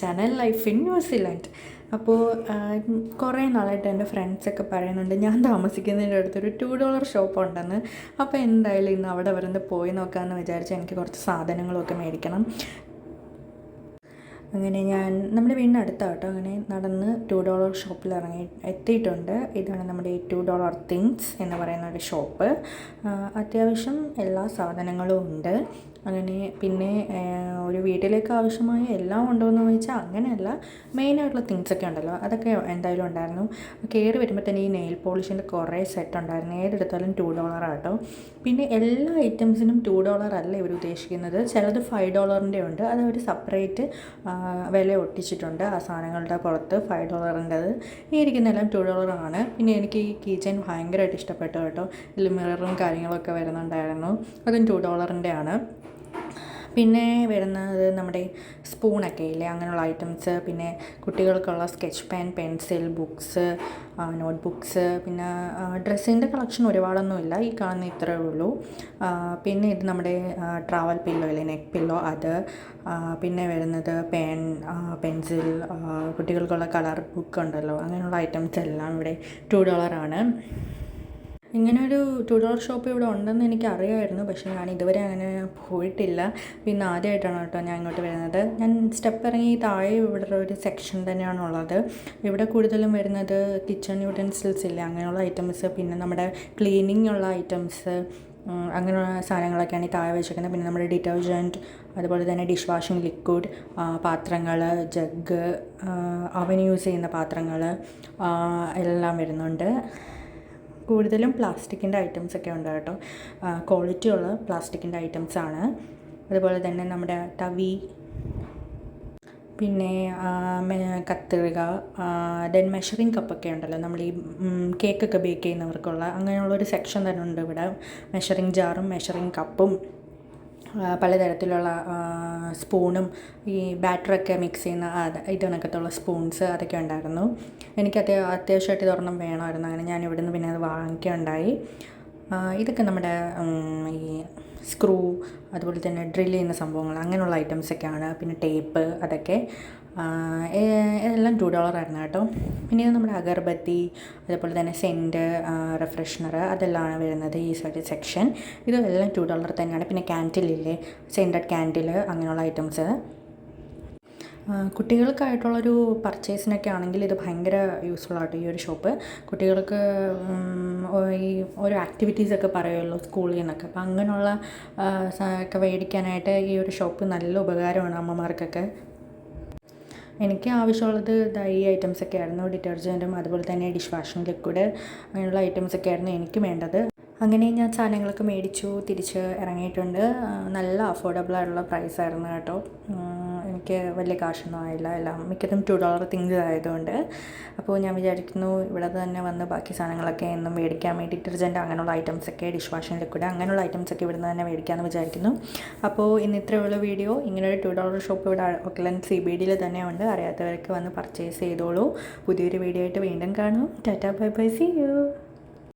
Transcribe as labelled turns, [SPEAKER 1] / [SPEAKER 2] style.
[SPEAKER 1] Channel life in New Zealand. അപ്പോൾ കുറേ നാളായിട്ട് എന്റെ ഫ്രണ്ട്സൊക്കെ പറയുന്നുണ്ട് ഞാൻ താമസിക്കുന്നതിന്റെ അടുത്തൊരു ടു ഡോളർ ഷോപ്പ് ഉണ്ടെന്ന്. അപ്പോൾ എന്തായാലും ഇന്ന് അവിടെ വരെ ഒന്ന് പോയി നോക്കാമെന്ന് വിചാരിച്ച് എനിക്ക് കുറച്ച് സാധനങ്ങളൊക്കെ മേടിക്കണം. അങ്ങനെ ഞാൻ നമ്മുടെ വീടിന്റെ അടുത്താട്ടോ കേട്ടോ അങ്ങനെ നടന്ന് ടു ഡോളർ ഷോപ്പിൽ ഇറങ്ങി എത്തിയിട്ടുണ്ട്. ഇതാണ് നമ്മുടെ ടു ഡോളർ തിങ്സ് എന്ന് പറയുന്ന ഒരു ഷോപ്പ് അത്യാവശ്യം എല്ലാ സാധനങ്ങളും ഉണ്ട്. അങ്ങനെ പിന്നെ ഒരു വീട്ടിലേക്ക് ആവശ്യമായ എല്ലാം ഉണ്ടോ എന്ന് ചോദിച്ചാൽ അങ്ങനെയല്ല. മെയിനായിട്ടുള്ള തിങ്സൊക്കെ ഉണ്ടല്ലോ. അതൊക്കെ എന്തായാലും ഉണ്ടായിരുന്നു. കയറി വരുമ്പോൾ തന്നെ ഈ നെയിൽ പോളിഷിന്റെ കുറേ സെറ്റ് ഉണ്ടായിരുന്നു. ഏതെടുത്താലും ടു ഡോളർ ആട്ടോ. പിന്നെ എല്ലാ ഐറ്റംസിനും ടു ഡോളർ അല്ല ഇവർ ഉദ്ദേശിക്കുന്നത്. ചിലത് ഫൈവ് ഡോളറിന്റെ ഉണ്ട്. അത് അവർ സെപ്പറേറ്റ് വില ഒട്ടിച്ചിട്ടുണ്ട് ആ സാധനങ്ങളുടെ പുറത്ത് ഫൈവ് ഡോളറിന്റെത് ഈ ഇരിക്കുന്നതെല്ലാം ടു ഡോളറാണ് പിന്നെ എനിക്ക് ഈ കീ ഭയങ്കരമായിട്ട് ഇഷ്ടപ്പെട്ടു കേട്ടോ. ഇതിൽ മിററും കാര്യങ്ങളൊക്കെ വരുന്നുണ്ടായിരുന്നു. അതും ടു ഡോളറിന്റെ ആണ് പിന്നെ വരുന്നത് നമ്മുടെ സ്പൂണൊക്കെ ഇല്ലേ? അങ്ങനെയുള്ള ഐറ്റംസ് പിന്നെ കുട്ടികൾക്കുള്ള sketch pen pencil books note books പിന്നെ ഡ്രസ്സിന്റെ കളക്ഷൻ ഒരുപാടൊന്നുമില്ല. ഈ കാണുന്ന ഇത്രയേ ഉള്ളൂ. പിന്നെ ഇത് നമ്മുടെ ട്രാവൽ പില്ലോ അല്ലെ നെക്ക് പില്ലോ അത്. പിന്നെ വരുന്നത് പെൻ പെൻസിൽ കുട്ടികൾക്കുള്ള കളർ ബുക്ക് ഉണ്ടല്ലോ. അങ്ങനെയുള്ള ഐറ്റംസ് എല്ലാം ഇവിടെ ടു ഡോളറാണ് ഇങ്ങനെ ഒരു ടു ഷോപ്പ് ഇവിടെ ഉണ്ടെന്ന് എനിക്ക് അറിയാമായിരുന്നു പക്ഷേ ഞാൻ ഇതുവരെ അങ്ങനെ പോയിട്ടില്ല. പിന്നെ ആദ്യമായിട്ടാണ് കേട്ടോ ഞാൻ ഇങ്ങോട്ട് വരുന്നത്. ഞാൻ സ്റ്റെപ്പ് ഇറങ്ങി താഴെ ഇവിടെ ഒരു സെക്ഷൻ തന്നെയാണുള്ളത്. ഇവിടെ കൂടുതലും വരുന്നത് കിച്ചൺ യൂട്ടൻസിൽസ് ഇല്ല അങ്ങനെയുള്ള ഐറ്റംസ് പിന്നെ നമ്മുടെ ക്ലീനിങ് ഉള്ള ഐറ്റംസ് അങ്ങനെയുള്ള സാധനങ്ങളൊക്കെയാണ് ഈ താഴെ വെച്ചിരിക്കുന്നത് പിന്നെ നമ്മുടെ ഡിറ്റർജന്റ് അതുപോലെ തന്നെ ഡിഷ് വാഷിംഗ് ലിക്വിഡ് പാത്രങ്ങൾ ജഗ് അവൻ യൂസ് ചെയ്യുന്ന പാത്രങ്ങൾ എല്ലാം വരുന്നുണ്ട്. കൂടുതലും പ്ലാസ്റ്റിക്കിന്റെ ഐറ്റംസ് ഒക്കെ ഉണ്ട് കേട്ടോ. ക്വാളിറ്റി ഉള്ള പ്ലാസ്റ്റിക്കിന്റെ ഐറ്റംസ് ആണ് അതുപോലെ തന്നെ നമ്മുടെ തവി പിന്നെ കത്രിക ദെൻ മെഷറിങ് കപ്പൊക്കെ ഉണ്ടല്ലോ. നമ്മൾ ഈ കേക്കൊക്കെ ബേക്ക് ചെയ്യുന്നവർക്കുള്ള അങ്ങനെയുള്ളൊരു സെക്ഷൻ തന്നെ ഉണ്ട് ഇവിടെ. മെഷറിങ് ജാറും മെഷറിങ് കപ്പും പലതരത്തിലുള്ള സ്പൂണും ഈ ബാറ്ററൊക്കെ മിക്സ് ചെയ്യുന്ന അത് ഇതിനകത്തുള്ള സ്പൂൺസ് അതൊക്കെ ഉണ്ടായിരുന്നു. എനിക്ക് അത്യാ അത്യാവശ്യമായിട്ട് ഇതൊരെണ്ണം വേണമായിരുന്നു. അങ്ങനെ ഞാൻ ഇവിടുന്ന് പിന്നെ അത് വാങ്ങിക്കുകയുണ്ടായി. ഇതൊക്കെ നമ്മുടെ ഈ സ്ക്രൂ അതുപോലെ തന്നെ ഡ്രിൽ ചെയ്യുന്ന സംഭവങ്ങൾ അങ്ങനെയുള്ള ഐറ്റംസൊക്കെയാണ് പിന്നെ ടേപ്പ് അതൊക്കെ. എല്ലാം ടു ഡോളറായിരുന്നു കേട്ടോ. പിന്നെ ഇത് നമ്മുടെ അഗർബത്തി അതുപോലെ തന്നെ സെന്റ് റിഫ്രഷ്നർ അതെല്ലാം വരുന്നത് ഈ സൈഡ് സെക്ഷൻ ഇത് എല്ലാം ടു ഡോളർ തന്നെയാണ്. പിന്നെ ക്യാന്റിലില്ലേ സെന്റഡ് ക്യാൻഡിൽ അങ്ങനെയുള്ള ഐറ്റംസ് കുട്ടികൾക്കായിട്ടുള്ളൊരു പർച്ചേസിനൊക്കെ ആണെങ്കിൽ ഇത് ഭയങ്കര യൂസ്ഫുൾ ആട്ടോ ഈ ഒരു ഷോപ്പ് കുട്ടികൾക്ക് ഈ ഓരോ ആക്ടിവിറ്റീസൊക്കെ പറയുമല്ലോ സ്കൂളിൽ നിന്നൊക്കെ. അപ്പം അങ്ങനെയുള്ള ഒക്കെ മേടിക്കാനായിട്ട് ഈ ഒരു ഷോപ്പ് നല്ല ഉപകാരമാണ് അമ്മമാർക്കൊക്കെ. എനിക്ക് ആവശ്യമുള്ളത് ഈ ഐറ്റംസൊക്കെ ആയിരുന്നു. ഡിറ്റർജന്റും അതുപോലെ തന്നെ ഡിഷ് വാഷിംഗ് ലിക്വിഡ് അങ്ങനെയുള്ള ഐറ്റംസൊക്കെ ആയിരുന്നു എനിക്ക് വേണ്ടത്. അങ്ങനെ ഞാൻ സാധനങ്ങളൊക്കെ മേടിച്ചു തിരിച്ച് ഇറങ്ങിയിട്ടുണ്ട്. നല്ല അഫോർഡബിൾ ആയിട്ടുള്ള പ്രൈസായിരുന്നു കേട്ടോ. എനിക്ക് വലിയ കാശൊന്നും ആയില്ല എല്ലാം മിക്കതും ടു ഡോളർ തിങ്സ് ആയതുകൊണ്ട്. അപ്പോൾ ഞാൻ വിചാരിക്കുന്നു ഇവിടെ തന്നെ വന്ന് ബാക്കി സാധനങ്ങളൊക്കെ എന്നും മേടിക്കാൻ വേണ്ടി ഡിറ്റർജന്റ് അങ്ങനെയുള്ള ഐറ്റംസൊക്കെ ഡിഷ് വാഷിംഗ് ലിക്വിഡ് അങ്ങനെയുള്ള ഐറ്റംസൊക്കെ ഇവിടുന്ന് തന്നെ മേടിക്കാമെന്ന് വിചാരിക്കുന്നു. അപ്പോൾ ഇന്ന് ഇത്രയുള്ള വീഡിയോ ഇങ്ങനെ ഒരു ടു ഡോളർ ഷോപ്പ് ഇവിടെ ഒക്കലൻ സി ബി ഡിയിൽ തന്നെ ഉണ്ട്. അറിയാത്തവർക്ക് വന്ന് പർച്ചേസ് ചെയ്തോളൂ. പുതിയൊരു വീഡിയോ ആയിട്ട് വീണ്ടും കാണും. Tata bye bye see you